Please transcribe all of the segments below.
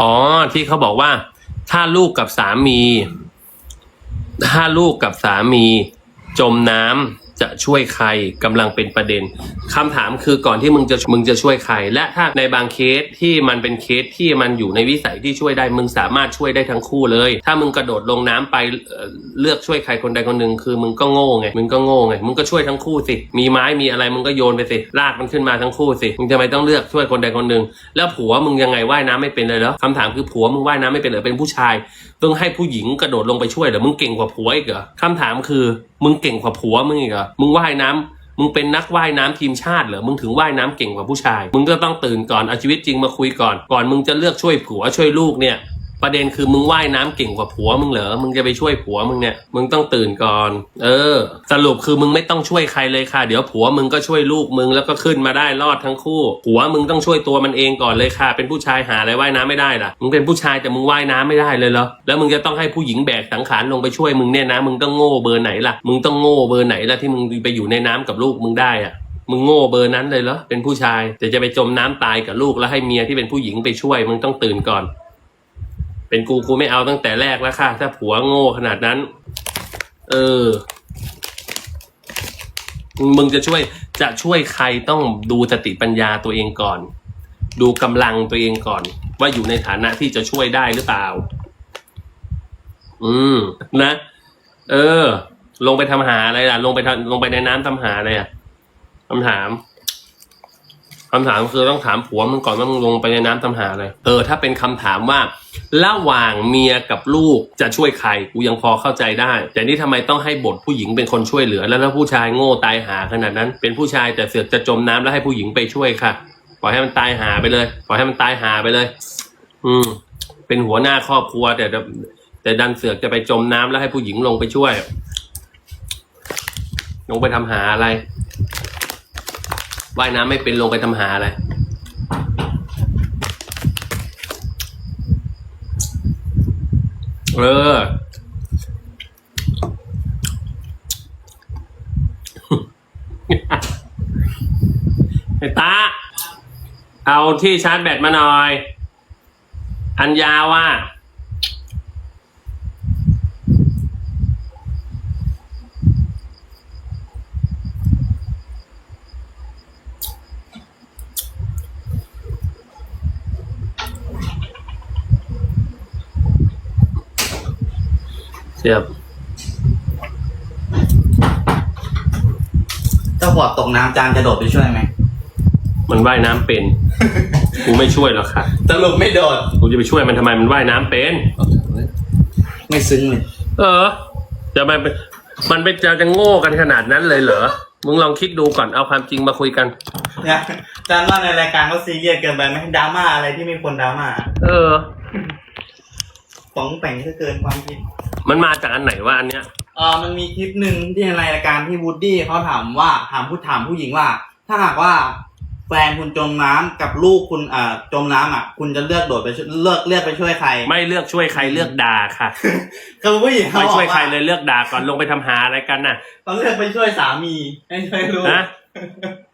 อ๋อที่เขาบอกว่า ถ้าลูกกับสามี ถ้าลูกกับสามี จมน้ำ จะช่วยใครกำลังเป็นประเด็นคำถามคือก่อนที่มึงจะมึงจะช่วยใคร และถ้าในบางเคสที่มันเป็นเคสที่มันอยู่ในวิสัยที่ช่วยได้มึงสามารถช่วยได้ทั้งคู่เลย ถ้ามึงกระโดดลงน้ำไปเลือกช่วยใครคนใดคนหนึ่งคือมึงก็โง่ไงมึงก็โง่ไงมึงก็ช่วยทั้งคู่สิมีไม้มีอะไรมึงก็โยนไปสิลากมันขึ้นมาทั้งคู่สิมึงจะไม่ต้องเลือกช่วยคนใดคนหนึ่งแล้วผัวมึงยังไงว่ายน้ำไม่เป็นเลยเหรอคำถามคือผัวมึงว่ายน้ำไม่เป็นเหรอเป็นผู้ชายต้องให้ผู้หญิงกระโดดลงไปช่วยเหรอมึงเก่งกว่าผัวอีกเหรอคำถามคือ มึงเก่งกว่าผัวมึงอีกเหรอมึงว่ายน้ำมึงเป็นนักว่ายน้ำทีมชาติเหรอ มึงถึงว่ายน้ำเก่งกว่าผู้ชาย มึงก็ต้องตื่นก่อน เอาชีวิตจริงมาคุยก่อน ก่อนมึงจะเลือกช่วยผัวช่วยลูกเนี่ย ประเด็นคือมึงว่ายน้ำเก่งกว่าผัวมึงเหรอ มึงจะไปช่วยผัวมึงเนี่ย มึงต้องตื่นก่อน เออ สรุปคือมึงไม่ต้องช่วยใครเลยค่ะ เดี๋ยวผัวมึงก็ช่วยลูกมึงแล้วก็ขึ้นมาได้รอดทั้งคู่ ผัวมึงต้องช่วยตัวมันเองก่อนเลยค่ะ เป็นผู้ชายหาอะไรว่ายน้ำไม่ได้ล่ะ มึงเป็นผู้ชายแต่มึงว่ายน้ำไม่ได้เลยเหรอ แล้วมึงจะต้องให้ผู้หญิงแบกสังขารลงไปช่วยมึงเนี่ยนะ มึงต้องโง่เบอร์ไหนล่ะ มึงต้องโง่เบอร์ไหนล่ะที่มึงไปอยู่ในน้ำกับลูกมึงได้อะมึงโง่เบอร์นั้นเลยเหรอ เป็นผู้ชายแต่จะไปจมน้ำตายกับลูกแล้วให้เมียที่เป็นผู้หญิงไปช่วย มึงต้องตื่นก่อน เป็นกูกูไม่เอาตั้งแต่แรกแล้วค่ะ ถ้าผัวโง่ขนาดนั้น เออ มึงจะช่วยจะช่วยใครต้องดูสติปัญญาตัวเองก่อน ดูกำลังตัวเองก่อน ว่าอยู่ในฐานะที่จะช่วยได้หรือเปล่า อืม นะ เออ ลงไปทำหาอะไรล่ะ ลงไปทำลงไปในน้ำทำหาอะไรอะคำถาม คำถามคือต้องถามผัวมึงก่อนว่ามึงลงไปในน้ำทำหาอะไรเออถ้าเป็นคำถามว่าระหว่างเมียกับลูกจะช่วยใครกูยังพอเข้าใจได้ แต่นี่ทำไมต้องให้บทผู้หญิงเป็นคนช่วยเหลือ แล้วถ้าผู้ชายโง่ตายหาขนาดนั้น เป็นผู้ชายแต่เสือกจะจมน้ำแล้วให้ผู้หญิงไปช่วยค่ะปล่อยให้มันตายหาไปเลยปล่อยให้มันตายหาไปเลย อืม เป็นหัวหน้าครอบครัว แต่แต่แต่ดันเสือกจะไปจมน้ำแล้วให้ผู้หญิงลงไปช่วย ลงไปทำหาอะไร ว่ายน้ำไม่เป็นลงไปทำหาอะไรเออไอ้ตา เอาที่ชาร์จแบตมาหน่อย อันยาวอะ เสียบถ้าขวดตกน้ำจานจะโดดไปช่วยไหมมันว่ายน้ำเป็น กูไม่ช่วยหรอกค่ะ สรุปไม่โดด กูจะไปช่วยมันทำไมมันว่ายน้ำเป็น ไม่ซึ้งเลยเออ จะมันเป็นมันเป็นจะจะโง่กันขนาดนั้นเลยเหรอ มึงลองคิดดูก่อนเอาความจริงมาคุยกันเนี่ยจานว่าในรายการเขาซีเรียสเกินไปไหมดราม่าอะไรที่ไม่ควรดราม่าเออ ป๋องแป่งก็เกินความคิด มันมาจากอันไหนว่าอันเนี้ย เออมันมีคลิปหนึ่งที่ในรายการที่วูดดี้เขาถามว่าถามผู้ถามผู้หญิงว่า ถ้าหากว่าแฟนคุณจมน้ำกับลูกคุณอ่าจมน้ำอะ คุณจะเลือกโดดไปช่วยเลือกเลือกไปช่วยใครไม่เลือกช่วยใครเลือกด่าค่ะคือผู้หญิงเขาไม่บอกช่วยใครว่าเลยเลือกด่าก่อนลงไปทำหาอะไรกันน่ะต้องเลือกไปช่วยสามีไม่ช่วยลูกนะ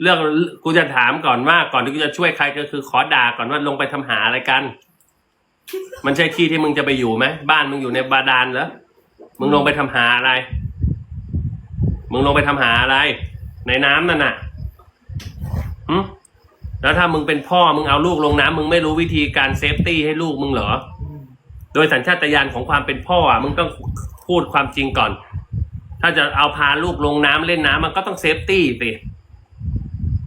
เรื่องกูจะถามก่อนว่าก่อนที่กูจะช่วยใครก็คือขอด่าก่อนว่าลงไปทำหาอะไรกัน มันใช่ที่ที่มึงจะไปอยู่ไหมบ้านมึงอยู่ในบาดาลเหรอ มึงลงไปทำหาอะไร มึงลงไปทำหาอะไร ในน้ำนั่นน่ะหึแล้วถ้ามึงเป็นพ่อมึงเอาลูกลงน้ำมึงไม่รู้วิธีการเซฟตี้ให้ลูกมึงเหรอ โดยสัญชาตญาณของความเป็นพ่ออะ มึงต้องพูดความจริงก่อน ถ้าจะเอาพาลูกลงน้ำเล่นน้ำมันก็ต้องเซฟตี้สิ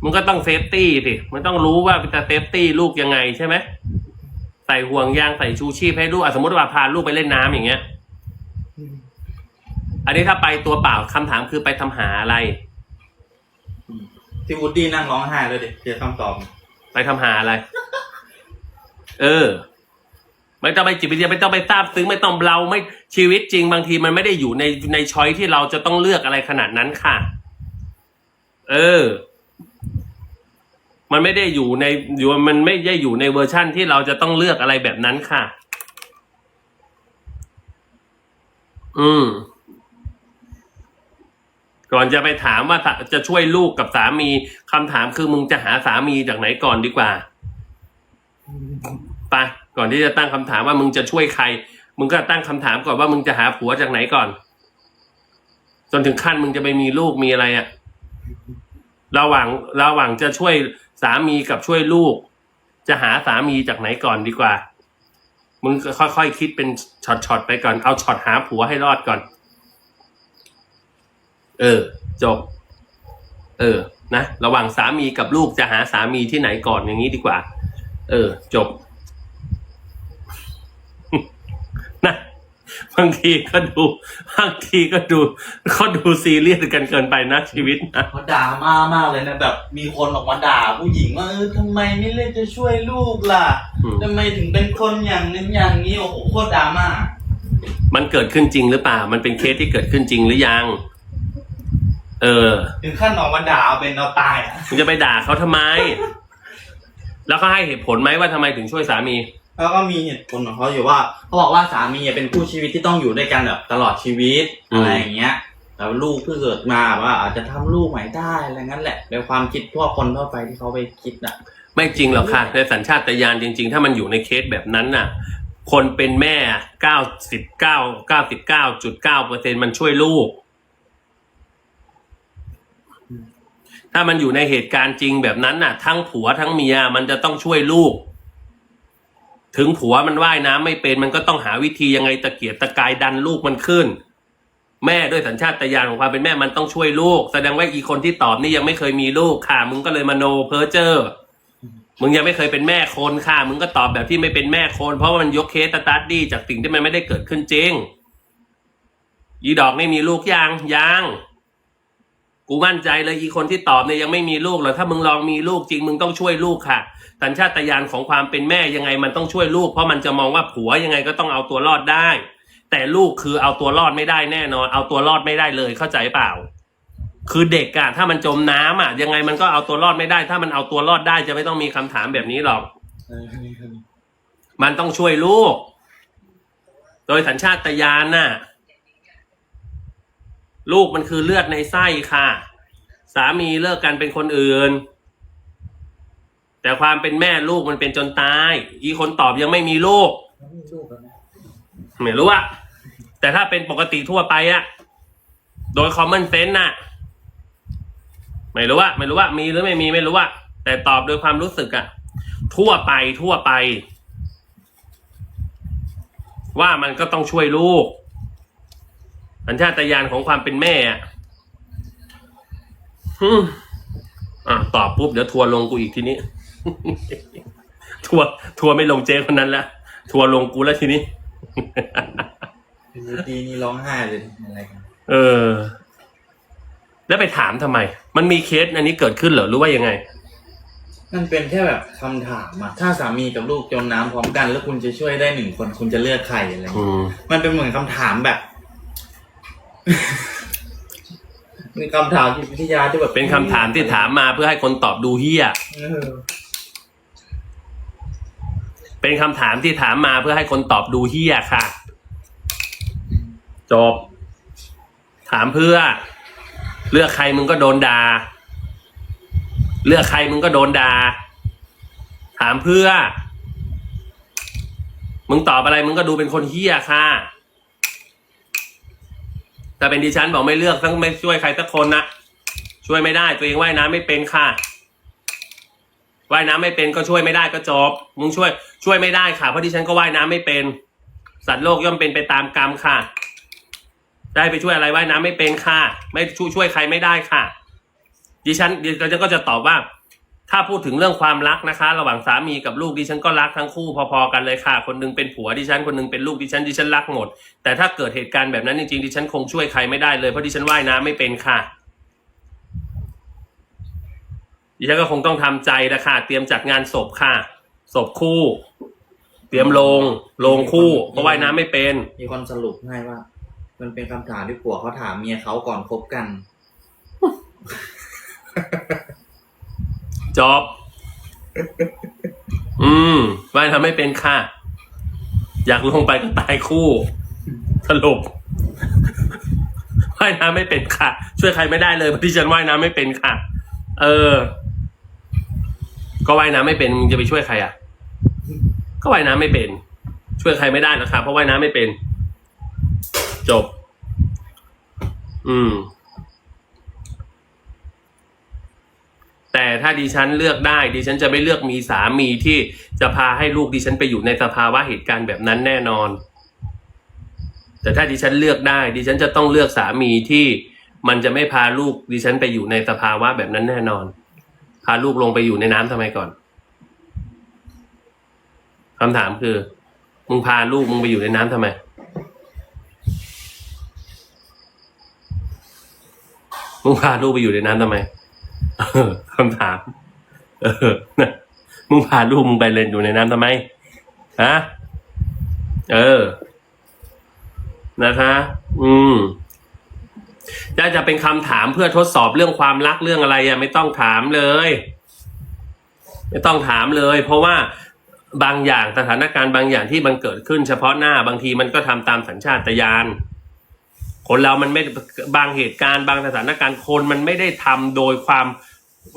มึงก็ต้องเซฟตี้สิมันต้องรู้ว่าจะเซฟตี้ลูกยังไงใช่ไหมใส่ห่วงยางใส่ชูชีพให้ลูกอสมมติว่าพาลูกไปเล่นน้ำอย่างเงี้ย อันนี้ถ้าไปตัวเปล่าคำถามคือไปทำหาอะไร ที่วูดดี้นั่งร้องไห้เลยดิเจอคำตอบ ไปทำหาอะไร เออ ไม่ต้องไปจิตวิทยาไม่ต้องไปทราบซึ้งไม่ต้องเราไม่ชีวิตจริงบางทีมันไม่ได้อยู่ในในช้อยที่เราจะต้องเลือกอะไรขนาดนั้นค่ะ เออ มันไม่ได้อยู่ในอยู่มันไม่ได้อยู่ในเวอร์ชั่นที่เราจะต้องเลือกอะไรแบบนั้นค่ะ อืม ก่อนจะไปถามว่าจะช่วยลูกกับสามีคำถามคือมึงจะหาสามีจากไหนก่อนดีกว่าไปก่อนที่จะตั้งคำถามว่ามึงจะช่วยใคร มึงก็ตั้งคำถามก่อนว่ามึงจะหาผัวจากไหนก่อน จนถึงขั้นมึงจะไปมีลูกมีอะไรอะระหว่างระหว่างจะช่วยสามีกับช่วยลูก จะหาสามีจากไหนก่อนดีกว่า มึงก็ค่อยๆคิดเป็นช็อตๆไปก่อนเอาช็อตหาผัวให้รอดก่อน เออ จบ เออ นะ ระหว่างสามีกับลูกจะหาสามีที่ไหนก่อนอย่างนี้ดีกว่า เออ จบ นะ บางทีก็ดู บางทีก็ดูเขาดูซีเรียสกันเกินไปนะชีวิตนะ เขาด่ามามากเลยนะแบบ มีคนออกมาด่าผู้หญิงว่าเออทำไมไม่เลือกจะช่วยลูกล่ะอืม ทำไมถึงเป็นคนอย่างนั้นอย่างนี้โอ้โหโคตรดราม่ามันเกิดขึ้นจริงหรือเปล่า มันเป็นเคสที่เกิดขึ้นจริงหรือยัง เออถึงขั้นออกมาด่าเอาเป็นเอาตายอะมึงจะไปด่าเขาทำไม แล้วก็ให้เหตุผลไหมว่าทำไมถึงช่วยสามี แล้วก็มีเหตุผลของเขาอยู่ว่าเขาบอกว่าสามีเป็นคู่ชีวิตที่ต้องอยู่ด้วยกันแบบตลอดชีวิตอืม อะไรอย่างเงี้ยแล้วลูกเพิ่งเกิดมาว่าอาจจะทำลูกใหม่ได้อะไรงั้นแหละเป็นความคิดทั่วคนทั่วไปที่เขาไปคิดอะ ไม่จริงหรอกค่ะในสัญชาตญาณจริง ๆ ถ้ามันอยู่ในเคสแบบนั้นน่ะ คนเป็นแม่เก้าสิบเก้าเก้าสิบเก้าจุดเก้าเปอร์เซ็นมันช่วยลูก ถ้ามันอยู่ในเหตุการณ์จริงแบบนั้นน่ะ ทั้งผัวทั้งเมียมันจะต้องช่วยลูก ถึงผัวมันว่ายน้ำไม่เป็น มันก็ต้องหาวิธียังไงตะเกียกตะกายดันลูกมันขึ้น แม่ด้วยสัญชาตญาณของความเป็นแม่มันต้องช่วยลูก แสดงว่าอีคนที่ตอบนี่ยังไม่เคยมีลูกค่ะ มึงก็เลยมโนเพ้อเจ้อมึงยังไม่เคยเป็นแม่คนค่ะ มึงก็ตอบแบบที่ไม่เป็นแม่คน เพราะว่ามันยกเคสตาร์ทดี้จากสิ่งที่มันไม่ได้เกิดขึ้นจริงยีดอกไม่มีลูกยังยัง กูมั่นใจเลยอีคนที่ตอบเนี่ยยังไม่มีลูกหรอกถ้ามึงลองมีลูกจริงมึงต้องช่วยลูกค่ะสัญชาตญาณของความเป็นแม่ยังไงมันต้องช่วยลูก เพราะมันจะมองว่าผัวยังไงก็ต้องเอาตัวรอดได้ แต่ลูกคือเอาตัวรอดไม่ได้แน่นอน เอาตัวรอดไม่ได้เลยเข้าใจเปล่า คือเด็กอะถ้ามันจมน้ำอะยังไงมันก็เอาตัวรอดไม่ได้ ถ้ามันเอาตัวรอดได้จะไม่ต้องมีคำถามแบบนี้หรอกมันต้องช่วยลูก โดยสัญชาตญาณน่ะ ลูกมันคือเลือดในไส้ค่ะ สามีเลิกกันเป็นคนอื่น แต่ความเป็นแม่ลูกมันเป็นจนตาย อีคนตอบยังไม่มีลูกไม่รู้อะแต่ถ้าเป็นปกติทั่วไปอะโดย common sense น่ะ ไม่รู้ว่าไม่รู้ว่ามีหรือไม่มีไม่รู้ว่า แต่ตอบโดยความรู้สึกอะทั่วไปทั่วไป ว่ามันก็ต้องช่วยลูก สัญชาตญาณของความเป็นแม่อะฮึมอะตอบปุ๊บเดี๋ยวทัวร์ลงกูอีกทีนี้ ทัวร์ทัวร์ไม่ลงเจ๊คนนั้นละทัวร์ลงกูแล้วทีนี้อยู่ดีนี่ร้องไห้เลยอะไรกันเออ แล้วไปถามทำไม มันมีเคสอันนี้เกิดขึ้นเหรอหรือว่ายังไง มันเป็นแค่แบบคำถามอะถ้าสามีกับลูกจมน้ำพร้อมกัน แล้วคุณจะช่วยได้หนึ่งคนคุณจะเลือกใครอะไรอืเงี้ยมมันเป็นเหมือนคำถามแบบ เป็นคำถามจิตวิทยาที่แบบเป็นคำถามที่ถามมาเพื่อให้คนตอบดูเฮี้ยเออเป็นคำถามที่ถามมาเพื่อให้คนตอบดูเฮี้ยค่ะ จบ ถามเพื่อ เลือกใครมึงก็โดนด่าเลือกใครมึงก็โดนด่าถามเพื่อ มึงตอบอะไรมึงก็ดูเป็นคนเฮี้ยค่ะ แต่เป็นดิฉันบอกไม่เลือกทั้งไม่ช่วยใครสักคนนะช่วยไม่ได้ ตัวเองว่ายน้ำไม่เป็นค่ะว่ายน้ำไม่เป็นก็ช่วยไม่ได้ก็จบมึงช่วย ช่วยไม่ได้ค่ะเพราะดิฉันก็ว่ายน้ำไม่เป็น สัตว์โลกย่อมเป็นไปตามกรรมค่ะ ได้ไปช่วยอะไรว่ายน้ำไม่เป็นค่ะ ไม่ช่วยช่วยใครไม่ได้ค่ะ ดิฉันดิฉันก็จะตอบว่า ถ้าพูดถึงเรื่องความรักนะคะ ระหว่างสามีกับลูกดิฉันก็รักทั้งคู่พอๆกันเลยค่ะ คนหนึงเป็นผัวดิฉันคนหนึงเป็นลูกดิฉันดิฉันรักหมด แต่ถ้าเกิดเหตุการณ์แบบนั้นจริงๆดิฉันคงช่วยใครไม่ได้เลยเพราะดิฉันว่ายน้ำไม่เป็นค่ะดิฉันก็คงต้องทำใจนะคะเตรียมจัดงานศพค่ะศพคู่ เตรียมโลงโลงคู่เพราะว่ายน้ำไม่เป็น มีคนสรุปให้ว่า มันเป็นคำถามที่ผัวเขาถามเมียเขาก่อนคบกัน จบ อืมว่ายน้ำไม่เป็นค่ะ อยากลงไปก็ตายคู่สรุปว่ายน้ำไม่เป็นค่ะ ช่วยใครไม่ได้เลยเพราะที่ฉันว่ายน้ำไม่เป็นค่ะ เออ ก็ว่ายน้ำไม่เป็นมึงจะไปช่วยใครอะ ก็ว่ายน้ำไม่เป็น ช่วยใครไม่ได้นะครับเพราะว่ายน้ำไม่เป็น จบ อืม แต่ถ้าดิฉันเลือกได้ดิฉันจะไม่เลือกมีสามีที่จะพาให้ลูกดิฉันไปอยู่ในสภาวะเหตุการณ์แบบนั้นแน่นอน แต่ถ้าดิฉันเลือกได้ดิฉันจะต้องเลือกสามีที่มันจะไม่พาลูกดิฉันไปอยู่ในสภาวะแบบนั้นแน่นอน พาลูกลงไปอยู่ในน้ำทำไมก่อนคำถามคือ มึงพาลูกมึงไปอยู่ในน้ำทำไมมึงพาลูกไปอยู่ในน้ำทำไม คำถาม เออนะมึงพาลูกมึงไปเล่นอยู่ในน้ำทำไมฮะเออ นะคะ อืมถ้าจะเป็นคำถามเพื่อทดสอบเรื่องความรักเรื่องอะไรอะไม่ต้องถามเลย ไม่ต้องถามเลย เพราะว่าบางอย่างสถานการณ์บางอย่างที่มันเกิดขึ้นเฉพาะหน้าบางทีมันก็ทำตามสัญชาตญาณ คนเรามันไม่บางเหตุการณ์บางสถานการณ์คนมันไม่ได้ทำโดยความ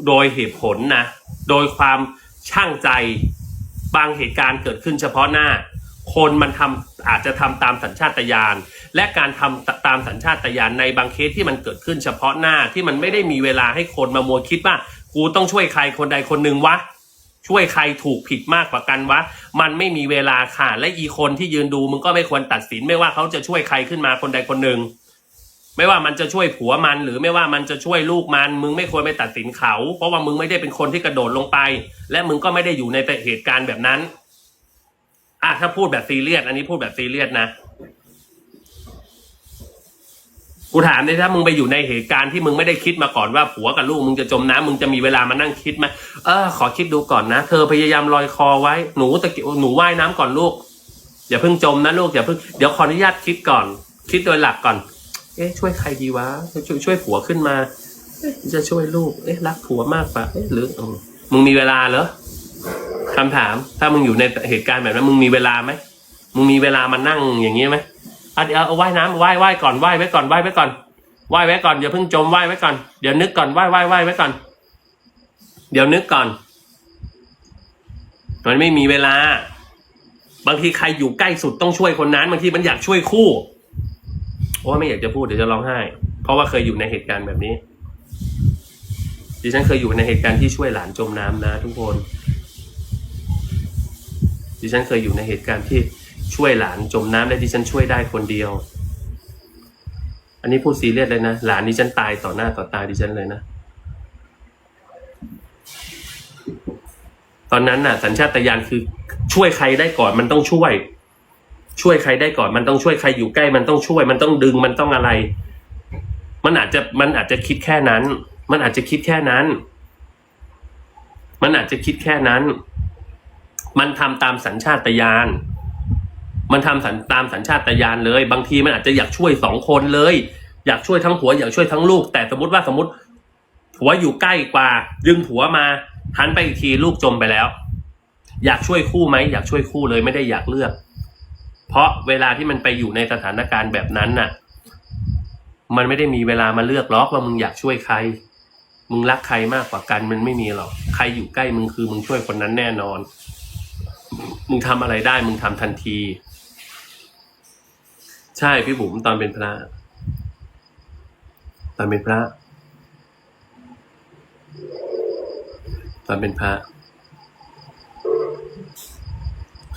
โดยเหตุผลนะโดยความช่างใจบางเหตุการณ์เกิดขึ้นเฉพาะหน้า คนมันทำอาจจะทำตามสัญชาตญาณและการทำตามสัญชาตญาณในบางเคสที่มันเกิดขึ้นเฉพาะหน้าที่มันไม่ได้มีเวลาให้คนมามัวคิดว่า กูต้องช่วยใครคนใดคนหนึ่งวะช่วยใครถูกผิดมากกว่ากันวะ มันไม่มีเวลาค่ะ และอีคนที่ยืนดูมึงก็ไม่ควรตัดสินไม่ว่าเขาจะช่วยใครขึ้นมาคนใดคนหนึ่ง ไม่ว่ามันจะช่วยผัวมัน หรือไม่ว่ามันจะช่วยลูกมัน มึงไม่ควรไปตัดสินเขา เพราะว่ามึงไม่ได้เป็นคนที่กระโดดลงไป และมึงก็ไม่ได้อยู่ในเหตุการณ์แบบนั้นอะถ้าพูดแบบซีเรียสอันนี้พูดแบบซีเรียสนะกูถามเลยถ้ามึงไปอยู่ในเหตุการณ์ที่มึงไม่ได้คิดมาก่อนว่าผัวกับลูกมึงจะจมน้ำมึงจะมีเวลามานั่งคิดไหมเออขอคิดดูก่อนนะ เธอพยายามลอยคอไว้หนูตะเกียบหนูว่ายน้ำก่อนลูก อย่าเพิ่งจมนะลูกอย่าเพิ่งเดี๋ยวขออนุญาตคิดก่อน คิดโดยหลักก่อน เอ๊ะช่วยใครดีวะช่วยช่วยผัวขึ้นมาจะช่วยลูก เอ๊ะรักผัวมากปะเอ๊ะหรืออมึงมีเวลาเหรอคำถาม ถ้ามึงอยู่ในเหตุการณ์แบบนั้นมึงมีเวลาไหมมึงมีเวลามานั่งอย่างนี้ไหมอะเดี๋ยวเอาว่ายน้ำว่ายว่ายก่อนว่ายไว้ก่อนว่ายไว้ก่อนว่ายไว้ก่อนอย่าเพิ่งจมว่ายไว้ก่อนเดี๋ยวนึกก่อนว่ายว่ายว่ายไว้ก่อน เดี๋ยวนึกก่อน มันไม่มีเวลา บางทีใครอยู่ใกล้สุดต้องช่วยคนนั้นบางทีมันอยากช่วยคู่ โอ้ไม่อยากจะพูดเดี๋ยวจะร้องไห้ เพราะว่าเคยอยู่ในเหตุการณ์แบบนี้ ดิฉันเคยอยู่ในเหตุการณ์ที่ช่วยหลานจมน้ำนะ ทุกคน ดิฉันเคยอยู่ในเหตุการณ์ที่ช่วยหลานจมน้ำและดิฉันช่วยได้คนเดียว อันนี้พูดซีเรียสเลยนะ หลานดิฉันตายต่อหน้าต่อตาดิฉันเลยนะ ตอนนั้นน่ะ สัญชาตญาณคือช่วยใครได้ก่อนมันต้องช่วย ช่วยใครได้ก่อน มันต้องช่วยใครอยู่ใกล้ มันต้องช่วย มันต้องดึง มันต้องอะไร มันอาจจะมันอาจจะคิดแค่นั้น มันอาจจะคิดแค่นั้น มันอาจจะคิดแค่นั้น มันทำตามสัญชาตญาณมันทำสัญตามสัญชาตญาณเลย บางทีมันอาจจะอยากช่วยสองคนเลย อยากช่วยทั้งผัวอยากช่วยทั้งลูก แต่สมมติว่าสมมติผัวอยู่ใกล้กว่า ดึงผัวมาหันไปอีกทีลูกจมไปแล้ว อยากช่วยคู่ไหมอยากช่วยคู่เลยไม่ได้อยากเลือก เพราะเวลาที่มันไปอยู่ในสถานการณ์แบบนั้นน่ะ มันไม่ได้มีเวลามาเลือกหรอกว่ามึงอยากช่วยใคร มึงรักใครมากกว่ากันมันไม่มีหรอก ใครอยู่ใกล้มึงคือมึงช่วยคนนั้นแน่นอน มึงทำอะไรได้ มึงทำทันที ใช่พี่บุ๋มตอนเป็นพระ ตอนเป็นพระ ตอนเป็นพระ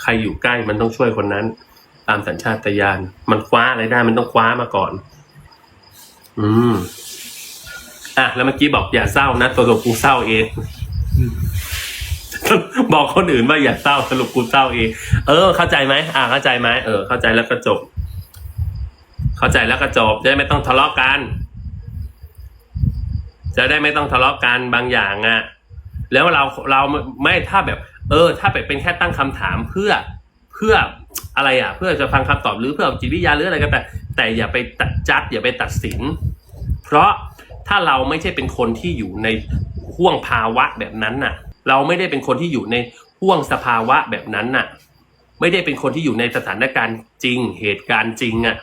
ใครอยู่ใกล้มันต้องช่วยคนนั้น ตามสัญชาตญาณมันคว้าอะไรได้ มันต้องคว้ามาก่อน อืม อะ แล้วเมื่อกี้บอกอย่าเศร้านะตัวตัวกูเศร้าเองบอกคนอื่นว่าอย่าเศร้าสรุปกูเศร้าเอง เออ เข้าใจไหมอ่าเข้าใจไหมเออ เข้าใจแล้วก็จบ เข้าใจแล้วก็จบจะได้ไม่ต้องทะเลาะกัน จะได้ไม่ต้องทะเลาะกันบางอย่างอะ่ะ แล้วเราเราไม่ถ้าแบบ เออ ถ้าแบบเป็นแค่ตั้งคำถามเพื่อเพื่อ อะไรอะ เพื่อจะฟังคำตอบหรือเพื่อจิตวิทยาหรืออะไรก็แต่แต่อย่าไปตัดจัดอย่าไปตัดสิน เพราะถ้าเราไม่ใช่เป็นคนที่อยู่ในห่วงภาวะแบบนั้นน่ะ เราไม่ได้เป็นคนที่อยู่ในห่วงสภาวะแบบนั้นน่ะ ไม่ได้เป็นคนที่อยู่ในสถานการณ์จริง เหตุการณ์จริงอะ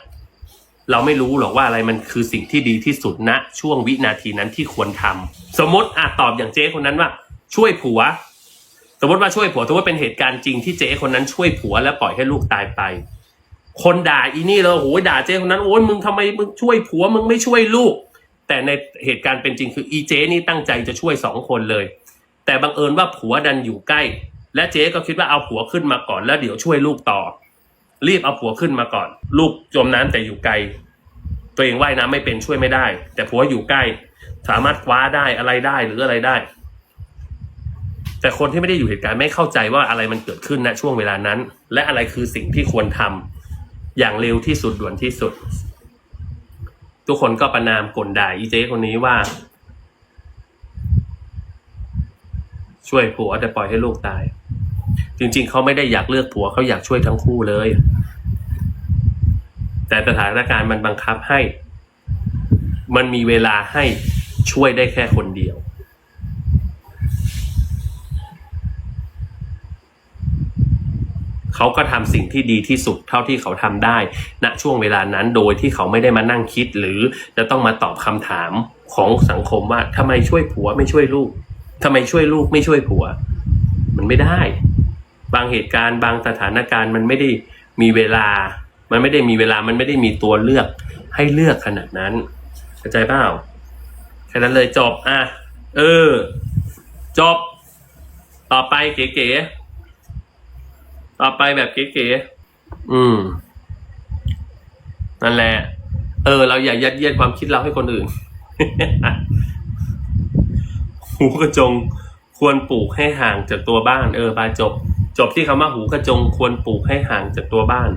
เราไม่รู้หรอกว่าอะไรมันคือสิ่งที่ดีที่สุดณช่วงวินาทีนั้นที่ควรทำสมมติอาจตอบอย่างเจ๊คนนั้นว่า ช่วยผัว สมมติว่าช่วยผัวสมมติเป็นเหตุการณ์จริงที่เจ๊คนนั้นช่วยผัวแล้วปล่อยให้ลูกตายไป คนด่าอีนี่เลยโอ้ยด่าเจ๊คนนั้นโอ้ยมึงทำไมมึงช่วยผัวมึงไม่ช่วยลูก แต่ในเหตุการณ์เป็นจริงคืออีเจ๊นี่ตั้งใจจะช่วยสองคนเลย แต่บังเอิญว่าผัวดันอยู่ใกล้ และเจ๊ก็คิดว่าเอาผัวขึ้นมาก่อนแล้วเดี๋ยวช่วยลูกต่อ รีบเอาผัวขึ้นมาก่อน ลูกจมน้ำแต่อยู่ไกล ตัวเองว่ายน้ำไม่เป็นช่วยไม่ได้ แต่ผัวอยู่ใกล้ สามารถคว้าได้อะไรได้หรืออะไรได้ แต่คนที่ไม่ได้อยู่เหตุการณ์ไม่เข้าใจว่าอะไรมันเกิดขึ้นณช่วงเวลานั้น และอะไรคือสิ่งที่ควรทำอย่างเร็วที่สุดด่วนที่สุด ทุกคนก็ประนามกลด่าอีเจ๊คนนี้ว่า ช่วยผัวแต่ปล่อยให้ลูกตาย จริง ๆเขาไม่ได้อยากเลือกผัวเขาอยากช่วยทั้งคู่เลย แต่สถานการณ์มันบังคับให้ มันมีเวลาให้ช่วยได้แค่คนเดียว เขาก็ทำสิ่งที่ดีที่สุดเท่าที่เขาทำได้ณช่วงเวลานั้นโดยที่เขาไม่ได้มานั่งคิด หรือจะต้องมาตอบคำถามของสังคมว่าทำไมช่วยผัวไม่ช่วยลูกทำไมช่วยลูกไม่ช่วยผัว มันไม่ได้ บางเหตุการณ์บางสถานการณ์มันไม่ได้มีเวลา มันไม่ได้มีเวลามันไม่ได้มีตัวเลือกให้เลือกขนาดนั้นเข้าใจเปล่าแค่นั้นเลยจบอะเออ จบ ต่อไปเก๋ๆ ต่อไปแบบเก๋ๆอืม นั่นแหละ เออ เราอย่ายัดเยียดความคิดเราให้คนอื่น หูกระจง ควรปลูกให้ห่างจากตัวบ้าน เออบาจบ จบที่คำว่าหูกระจง ควรปลูกให้ห่างจากตัวบ้าน